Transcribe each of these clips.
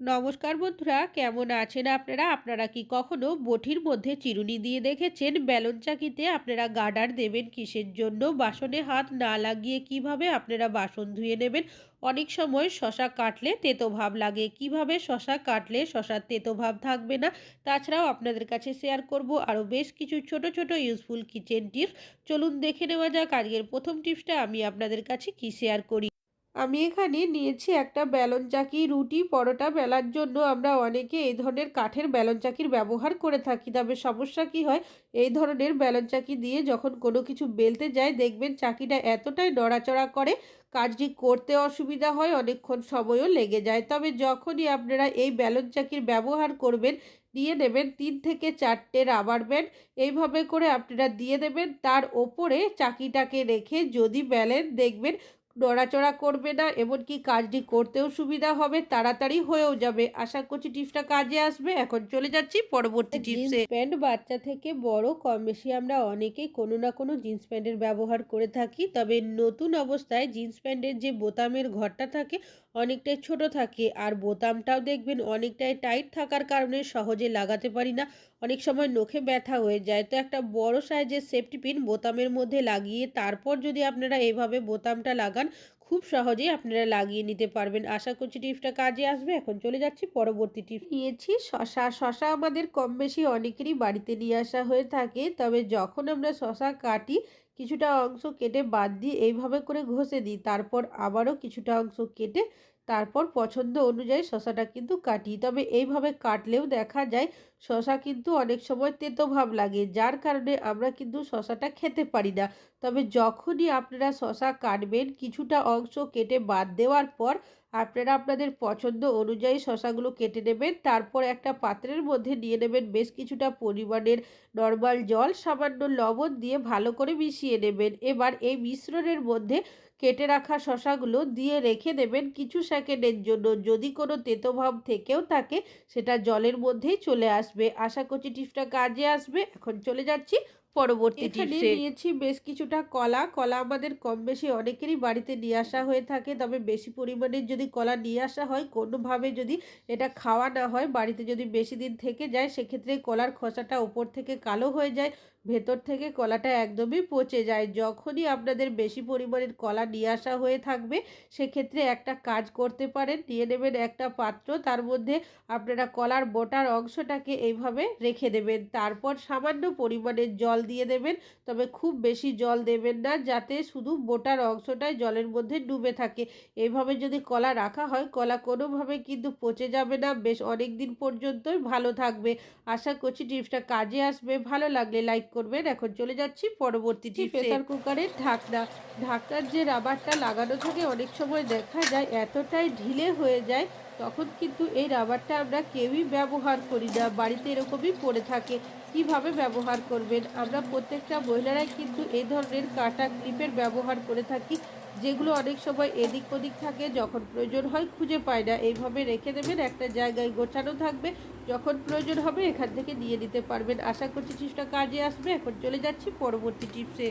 নমস্কার বন্ধুরা, কেমন আছেন আপনারা? আপনারা কি কখনো বটির মধ্যে চিরুনি দিয়ে দেখেছেন? বেলন চাকিতে আপনারা গার্ডার দেবেন কিসের জন্য? বাসনে হাত না লাগিয়ে কীভাবে আপনারা বাসন ধুয়ে নেবেন? অনেক সময় শশা কাটলে তেতো ভাব লাগে। কীভাবে শশা কাটলে শশার তেতো ভাব থাকবে না? তাছাড়াও আপনাদের কাছে শেয়ার করব আরও বেশ কিছু ছোট ছোট ইউজফুল কিচেন টিপস চলুন দেখে নেওয়া যাক আজকের প্রথম টিপসটা আমি আপনাদের কাছে কি শেয়ার করি? আমি এখানে নিয়েছি একটা বেলন চাকি, রুটি, পরোটা বেলার জন্য আমরা অনেকে এই ধরনের কাঠের বেলন চাকির ব্যবহার করে থাকি। তবে সমস্যা কি হয়? এই ধরনের বেলন চাকি দিয়ে যখন কোনো কিছু বেলতে যায়, দেখবেন চাকিটা এতটাই নড়াচড়া করে কাজটি করতে অসুবিধা হয়, অনেকক্ষণ সময়ও লেগে যায়। তবে যখনই আপনারা এই বেলন চাকির ব্যবহার করবেন, দিয়ে নেবেন তিন থেকে চারটে রাবার ব্যান্ড। এইভাবে করে আপনারা দিয়ে দেবেন। তার ওপরে চাকিটাকে রেখে যদি বেলেন, দেখবেন নড়াচড়া করবে না এমনকি কাজটি করতেও সুবিধা হবে তাড়াতাড়ি হয়েও যাবে। আশা করছি টিপসটা কাজে আসবে। এখন চলে যাচ্ছি পরবর্তী জিন্স প্যান্ট বাচ্চা থেকে বড় কম বেশি আমরা অনেকেই কোনো না কোনো জিন্স প্যান্টের ব্যবহার করে থাকি। তবে নতুন অবস্থায় জিন্স প্যান্টের যে বোতামের ঘরটা থাকে অনেকটাই ছোট থাকে আর বোতামটাও দেখবেন অনেকটাই টাইট থাকার কারণে সহজে লাগাতে পারি না। অনেক সময় নখে ব্যথা হয়ে যায়। তো একটা বড় সাইজের সেফটি পিন বোতামের মধ্যে লাগিয়ে তারপর যদি আপনারা এভাবে বোতামটা লাগান খুব সহজেই আপনারা লাগিয়ে নিতে পারবেন। আশা করছি টিপসটা কাজে আসবে। এখন চলে যাচ্ছি পরবর্তী টিপস নিয়েছি। শশা শশা আমাদের কম বেশি অনেকেরই বাড়িতে নিয়ে আসা হয়ে থাকে, তবে যখন আমরা শশা কাটি, কিছুটা অংশ কেটে বাদ দিয়ে এইভাবে করে ঘষে দিই, তারপর আবারও কিছুটা অংশ কেটে তারপর পছন্দ অনুযায়ী শশাটা কিন্তু কাটি। তবে এইভাবে কাটলেও দেখা যায়, শশা কিন্তু অনেক সময় তেতো ভাব লাগে, যার কারণে আমরা কিন্তু শশাটা খেতে পারি না। তবে যখনই আপনারা শশা কাটবেন, কিছুটা অংশ কেটে বাদ দেওয়ার পর আপনারা আপনাদের পছন্দ অনুযায়ী শশাগুলো কেটে নেবেন। তারপর একটা পাত্রের মধ্যে নিয়ে নেবেন বেশ কিছুটা পরিমাণের নর্মাল জল, সামান্য লবণ দিয়ে ভালো করে মিশিয়ে নেবেন। এবার এই মিশ্রণের মধ্যে কেটে রাখা শশাগুলো দিয়ে রেখে দেবেন কিছু সেকেন্ডের জন্য। যদি কোনো তেতোভাব থেকেও থাকে, সেটা জলের মধ্যেই চলে আসবে। আশা করছি টিপসটা কাজে আসবে। এখন চলে যাচ্ছি পরবর্তী টিপসে নিয়েছি বেশ কিছুটা কলা। কলা আমাদের কম বেশি অনেকেরই বাড়িতে নিয়ে আসা হয়ে থাকে তবে বেশি পরিমাণে যদি কলা নিয়ে আসা হয় কোনোভাবে যদি এটা খাওয়া না হয় বাড়িতে যদি বেশি দিন থেকে যায় সেক্ষেত্রে কলার খোসাটা ওপর থেকে কালো হয়ে যায় ভেতর থেকে কলাটা একদমই পচে যায়। যখনই আপনাদের বেশি পরিমাণের কলা নিয়ে আসা হয়ে থাকবে সেক্ষেত্রে একটা কাজ করতে পারেন নিয়ে নেবেন একটা পাত্র তার মধ্যে আপনারা কলার বোটার অংশটাকে এইভাবে রেখে দেবেন। তারপর সামান্য পরিমাণের জল দিয়ে দেবেন তবে খুব বেশি জল দেবেন না যাতে শুধু বোটার অংশটাই জলের মধ্যে ডুবে থাকে। এইভাবে যদি কলা রাখা হয় কলা কোনোভাবে কিন্তু পচে যাবে না। বেশ অনেক দিন পর্যন্তই ভালো থাকবে। আশা করছি টিপসটা কাজে আসবে। ভালো লাগলে লাইক করবেন। এখন চলে যাচ্ছি পরবর্তী টিপস। প্রেসার কুকারের ঢাকনা ঢাকনার যে রাবারটা লাগানো থাকে অনেক সময় দেখা যায় এতটাই ঢিলে হয়ে যায় তখন কিন্তু এই রাবারটা আমরা কেউই ব্যবহার করি না। বাড়িতে এরকমই পড়ে থাকে। কীভাবে ব্যবহার করবেন? আমরা প্রত্যেকটা মহিলারাই কিন্তু এই ধরনের কাটা ক্লিপের ব্যবহার করে থাকি, যেগুলো অনেক সময় এদিক ওদিক থাকে, যখন প্রয়োজন হয় খুঁজে পায় না। এইভাবে রেখে দেবেন, একটা জায়গায় গোছানো থাকবে, যখন প্রয়োজন হবে এখান থেকে নিয়ে নিতে পারবেন। আশা করছি টিপসটা কাজে আসবে। এখন চলে যাচ্ছি পরবর্তী টিপসে।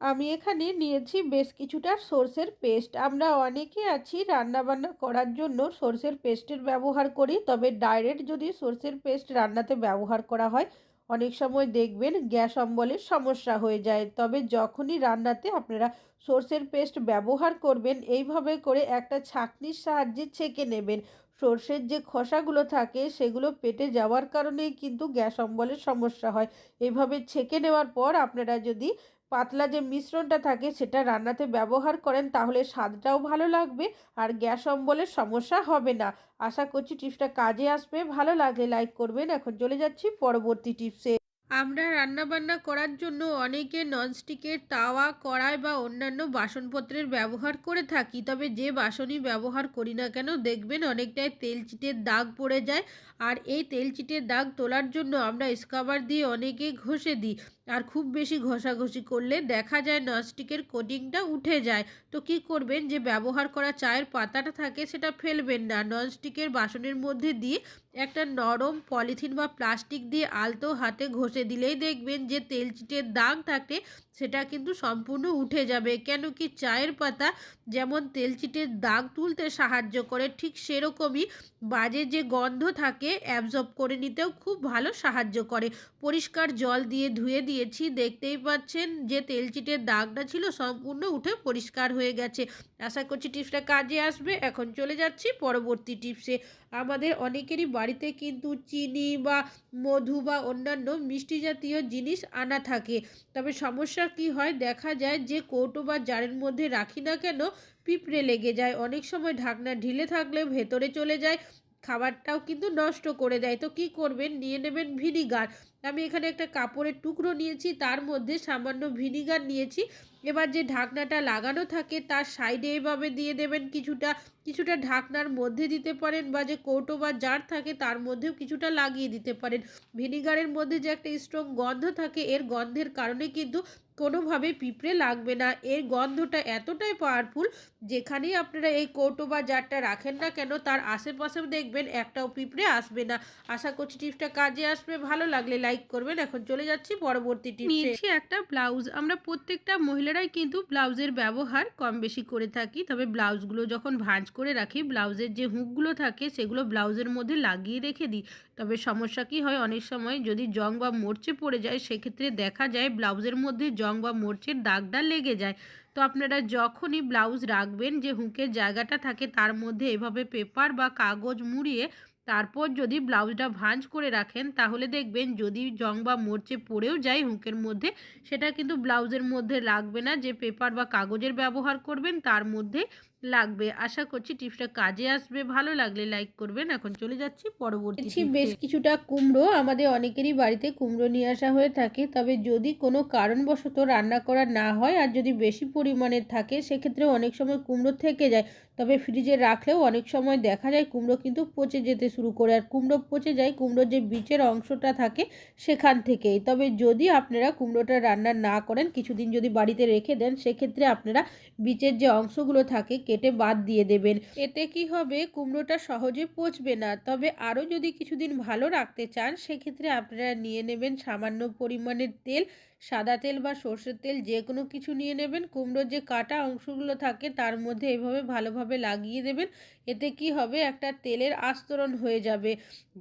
আমি এখানে নিয়েছি বেশ কিছুটা সর্ষের পেস্ট। আমরা অনেকে আছি রান্নাবান্না করার জন্য সর্ষের পেস্টের ব্যবহার করি, তবে ডাইরেক্ট যদি সর্ষের পেস্ট রান্নাতে ব্যবহার করা হয়, অনেক সময় দেখবেন গ্যাস অম্বলের সমস্যা হয়ে যায়। তবে যখনই রান্নাতে আপনারা সর্ষের পেস্ট ব্যবহার করবেন, এইভাবে করে একটা ছাঁকনির সাহায্যে ছেঁকে নেবেন। সর্ষের যে খোসাগুলো থাকে, সেগুলো পেটে যাওয়ার কারণেই কিন্তু গ্যাস অম্বলের সমস্যা হয়। এইভাবে ছেঁকে নেওয়ার পর আপনারা যদি পাতলা যে মিশ্রণটা থাকে সেটা রান্নাতে ব্যবহার করেন, তাহলে স্বাদটাও ভালো লাগবে আর গ্যাস অম্বলের সমস্যা হবে না। আশা করছি টিপসটা কাজে আসবে। ভালো লাগলে লাইক করবেন। এখন চলে যাচ্ছি পরবর্তী টিপসে। আমরা রান্না বান্না করার জন্য অনেকে ননস্টিকের তাওয়া, কড়াই বা অন্যান্য বাসনপত্রের ব্যবহার করে থাকি, তবে যে বাসনই ব্যবহার করি না কেন দেখবেন অনেকটাই তেল চিটের দাগ পড়ে যায়। আর এই তেল চিটের দাগ তোলার জন্য আমরা স্কাবার দিয়ে অনেকে ঘষে দিই। আর খুব বেশি ঘষাঘষি করলে দেখা যায় ননস্টিকের কোটিংটা উঠে যায়। তো কি করবেন যে, ব্যবহার করা চায়ের পাতাটা থাকে সেটা ফেলবেন না। ননস্টিকের বাসনের মধ্যে দিয়ে একটা নরম পলিথিন বা প্লাস্টিক দিয়ে আলতো হাতে ঘষে দিলেই দেখবেন যে তেল চিটের দাগ থাকে সেটা কিন্তু সম্পূর্ণ উঠে যাবে। কেন কি চায়ের পাতা যেমন তেল চিটের দাগ তুলতে সাহায্য করে, ঠিক সেরকমই বাজে যে গন্ধ থাকে অ্যাবজর্ব করে নিতেও খুব ভালো সাহায্য করে। পরিষ্কার জল দিয়ে ধুয়ে দিয়েছি, দেখতেই পাচ্ছেন যে তেল চিটের দাগটা ছিল সম্পূর্ণ উঠে পরিষ্কার হয়ে গেছে। আশা করছি টিপসটা কাজে আসবে। এখন চলে যাচ্ছি পরবর্তী টিপসে। আমাদের অনেকেরই বাড়িতে কিন্তু চিনি বা মধু বা অন্যান্য মিষ্টি জাতীয় জিনিস আনা থাকে। তবে সমস্যা কি হয়? দেখা যায় যে কৌটো বা জারের মধ্যে রাখি না কেন পিঁপড়ে লেগে যায়। অনেক সময় ঢাকনা ঢিলে থাকলে ভেতরে চলে যায়। খাবারটাও কিন্তু নষ্ট করে দেয়। তো কি করবেন? নিয়ে নেবেন ভিনিগার। আমি এখানে একটা কাপড়ের টুকরো নিয়েছি, তার মধ্যে সামান্য ভিনিগার নিয়েছি। এবার যে ঢাকনাটা লাগানো থাকে, তার সাইডে এভাবে দিয়ে দেবেন কিছুটা। কিছুটা ঢাকনার মধ্যে দিতে পারেন বা যে কৌটো বা জার থাকে, তার মধ্যেও কিছুটা লাগিয়ে দিতে পারেন। ভিনিগারের মধ্যে যে একটা স্ট্রং গন্ধ থাকে, এর গন্ধের কারণে কিন্তু কোনোভাবে পিঁপড়ে লাগবে না। এর গন্ধটা এতটাই পাওয়ারফুল যেখানেই আপনারা এই কৌটো বা জারটা রাখেন না কেন, তার আশেপাশেও দেখবেন একটাও পিঁপড়ে আসবে না। আশা করছি টিপসটা কাজে আসবে। ভালো লাগলে লাইক করবেন। এখন চলে যাচ্ছি পরবর্তী টিপস। একটা ব্লাউজ। আমরা প্রত্যেকটা মহিলারাই কিন্তু ব্লাউজের ব্যবহার কম বেশি করে থাকি। তবে ব্লাউজগুলো যখন ভাঁজ করে রাখি, ব্লাউজের যে হুকগুলো থাকে, সেগুলো ব্লাউজের মধ্যে লাগিয়ে রেখে দিই। তবে সমস্যা কি হয়? অনেক সময় যদি জং বা মরচে পড়ে যায়, সেক্ষেত্রে দেখা যায় ব্লাউজের মধ্যে জং বা মরচের দাগটা লেগে যায়। তো আপনারা যখনই ব্লাউজ রাখবেন যে হুঁকের জায়গাটা থাকে তার মধ্যে এভাবে পেপার বা কাগজ মুড়িয়ে তারপর যদি ব্লাউজটা ভাঁজ করে রাখেন তাহলে দেখবেন যদি জং বা মরচে পড়েও যায় হুঁকের মধ্যে সেটা কিন্তু ব্লাউজের মধ্যে লাগবে না। যে পেপার বা কাগজের ব্যবহার করবেন তার মধ্যে লাগবে। আশা করছি টিপসটা কাজে আসবে। ভালো লাগলে লাইক করবেন। এখন চলে যাচ্ছি পরবর্তী বেশ কিছুটা কুমড়ো। আমাদের অনেকেরই বাড়িতে কুমড়ো নিয়ে আসা হয়ে থাকে। তবে যদি কোনো কারণবশত রান্না করা না হয় আর যদি বেশি পরিমাণে থাকে সেক্ষেত্রে অনেক সময় কুমড়ো থেকে যায়। তবে ফ্রিজে রাখলেও অনেক সময় দেখা যায় কুমড়ো কিন্তু পচে যেতে শুরু করে আর কুমড়ো পচে যায়, কুমড়োর যে বীজের অংশটা থাকে সেখান থেকেই। তবে যদি আপনারা কুমড়োটা রান্না না করেন, কিছুদিন যদি বাড়িতে রেখে দেন, সেক্ষেত্রে আপনারা বীজের যে অংশগুলো থাকে কেটে বাদ দিয়ে দেবেন। এতে কি হবে? কুমড়োটা সহজে পচবে না। তবে আরও যদি কিছুদিন ভালো রাখতে চান, সেক্ষেত্রে আপনারা নিয়ে নেবেন সামান্য পরিমাণের তেল, সাদা তেল বা সর্ষের তেল যে কোনো কিছু নিয়ে নেবেন। কুমড়োর যে কাটা অংশগুলো থাকে, তার মধ্যে এভাবে ভালোভাবে লাগিয়ে দেবেন। এতে কি হবে? একটা তেলের আস্তরণ হয়ে যাবে।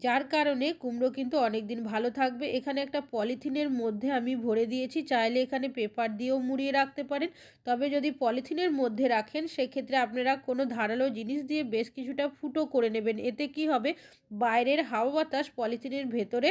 যার কারণে কুমড়ো কিন্তু অনেক দিন ভালো থাকবে। এখানে একটা পলিথিনের মধ্যে আমি ভরে দিয়েছি। চাইলে এখানে পেপার দিয়েও মুড়িয়ে রাখতে পারেন। তবে যদি পলিথিনের মধ্যে রাখেন সেক্ষেত্রে আপনারা কোনো ধারালো জিনিস দিয়ে বেশ কিছুটা ফুটো করে নেবেন। এতে কি হবে? বাইরের হাওয়া বাতাস পলিথিনের ভেতরে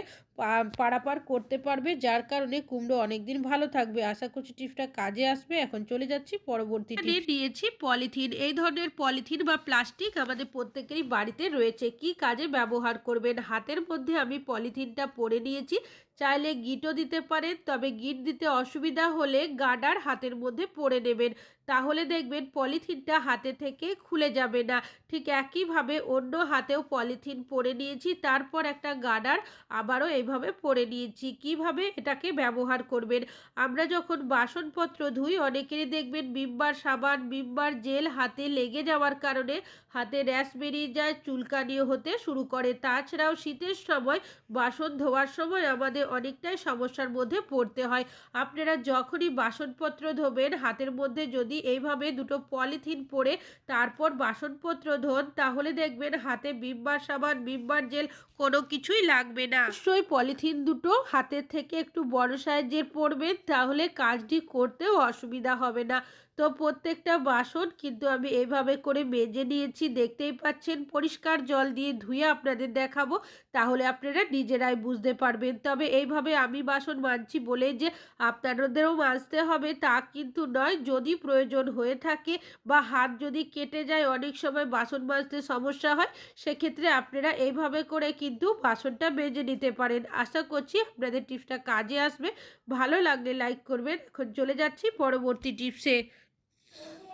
পারাপার করতে পারবে যার কারণে কুমড়ো অনেক দিন ভালো থাকবে। আশা করছি টিপসটা কাজে আসবে। এখন চলে যাচ্ছি পরবর্তী দিয়েছি পলিথিন। এই ধরনের পলিথিন বা প্লাস্টিক আমাদের প্রত্যেকেরই বাড়িতে রয়েছে। কি কাজে ব্যবহার করবেন? হাতের মধ্যে আমি পলিথিনটা পরে নিয়েছি। চাইলে গিটও দিতে পারেন, তবে গিট দিতে অসুবিধা হলে গাডার হাতের মধ্যে পরে নেবেন। তাহলে দেখবেন পলিথিনটা হাতে থেকে খুলে যাবে না। ঠিক একইভাবে অন্য হাতেও পলিথিন পরে নিয়েছি, তারপর একটা গার্ডার আবারও এইভাবে পরে নিয়েছি। কীভাবে এটাকে ব্যবহার করবেন? আমরা যখন বাসনপত্র ধুই, অনেকেরই দেখবেন বিম্বার সাবান, বিম্বার জেল হাতে লেগে যাওয়ার কারণে হাতে র্যাশ বেরিয়ে যায়, চুলকানিও হতে শুরু করে। তাছাড়াও শীতের সময় বাসন ধোয়ার সময় আমাদের অনেকটাই সমস্যার মধ্যে পড়তে হয়। আপনারা যখনই বাসনপত্র ধোবেন, হাতের মধ্যে যদি এইভাবে দুটো পলিথিন পরে তারপর বাসনপত্র ধোন, তাহলে দেখবেন হাতে বিম্বার সাবান বিম্বার জেল কোনো কিছুই লাগবে না। অবশ্যই পলিথিন দুটো হাতের থেকে একটু বড় সাইজের পরবেন তাহলে কাজটি করতেও অসুবিধা হবে না। তো প্রত্যেকটা বাসন কিন্তু আমি এইভাবে করে মেজে নিয়েছি। দেখতেই পাচ্ছেন, পরিষ্কার জল দিয়ে ধুয়ে আপনাদের দেখাবো, তাহলে আপনারা নিজেরাই বুঝতে পারবেন। তবে এইভাবে আমি বাসন মানছি বলে যে আপনাদেরও মাজতে হবে, তা কিন্তু নয়। যদি প্রয়োজন হয়ে থাকে বা হাত যদি কেটে যায়, অনেক সময় বাসন মাজতে সমস্যা হয়, সেক্ষেত্রে আপনারা এইভাবে করে কিন্তু বাসনটা মেজে নিতে পারেন। আশা করছি আপনাদের টিপসটা কাজে আসবে। ভালো লাগলে লাইক করবেন। এখন চলে যাচ্ছি পরবর্তী টিপসে।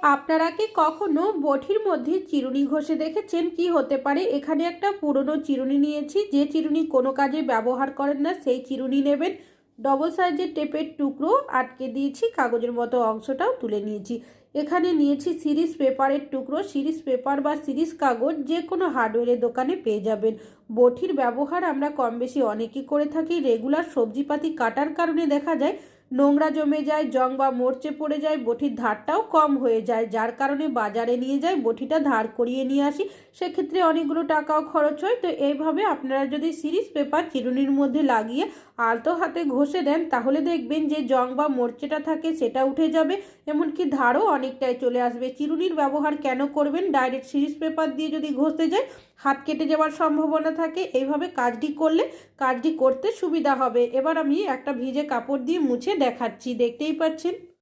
আপনারা কি কখনো বটির মধ্যে চিরুনি ঘষে দেখেছেন? কি হতে পারে? এখানে একটা পুরনো চিরুনি নিয়েছি। যে চিরুনি কোনো কাজে ব্যবহার করেন না, সেই চিরুনি নেবেন। ডবল সাইজের টেপের টুকরো আটকে দিয়েছি, কাগজের মতো অংশটাও তুলে নিয়েছি। এখানে নিয়েছি সিরিজ পেপারের টুকরো। সিরিজ পেপার বা সিরিজ কাগজ যে কোনো হার্ডওয়্যারের দোকানে পেয়ে যাবেন। বটির ব্যবহার আমরা কম বেশি অনেকই করে থাকি। রেগুলার সবজিপাতি কাটার কারণে দেখা যায় নোংরা জমে যায়, জং বা মরচে পড়ে যায়, বটির ধারটাও কম হয়ে যায়। যার কারণে বাজারে নিয়ে যায় বটিটা ধার করিয়ে নিয়ে আসি। সেক্ষেত্রে অনেকগুলো টাকাও খরচ হয়। তো এইভাবে আপনারা যদি সিরিজ পেপার চিরুনির মধ্যে লাগিয়ে আলতো হাতে ঘষে দেন, তাহলে দেখবেন যে জং বা মোর্চেটা থাকে সেটা উঠে যাবে। এমনকি ধারও অনেকটাই চলে আসবে। চিরুনির ব্যবহার কেন করবেন? ডাইরেক্ট সিরিজ পেপার দিয়ে যদি ঘষতে যায় হাত কেটে যাওয়ার সম্ভাবনা থাকে। এইভাবে কাজটি করলে কাজটি করতে সুবিধা হবে। এবার আমি একটা ভিজে কাপড় দিয়ে মুছে দেখাচ্ছি। দেখতেই পাচ্ছেন।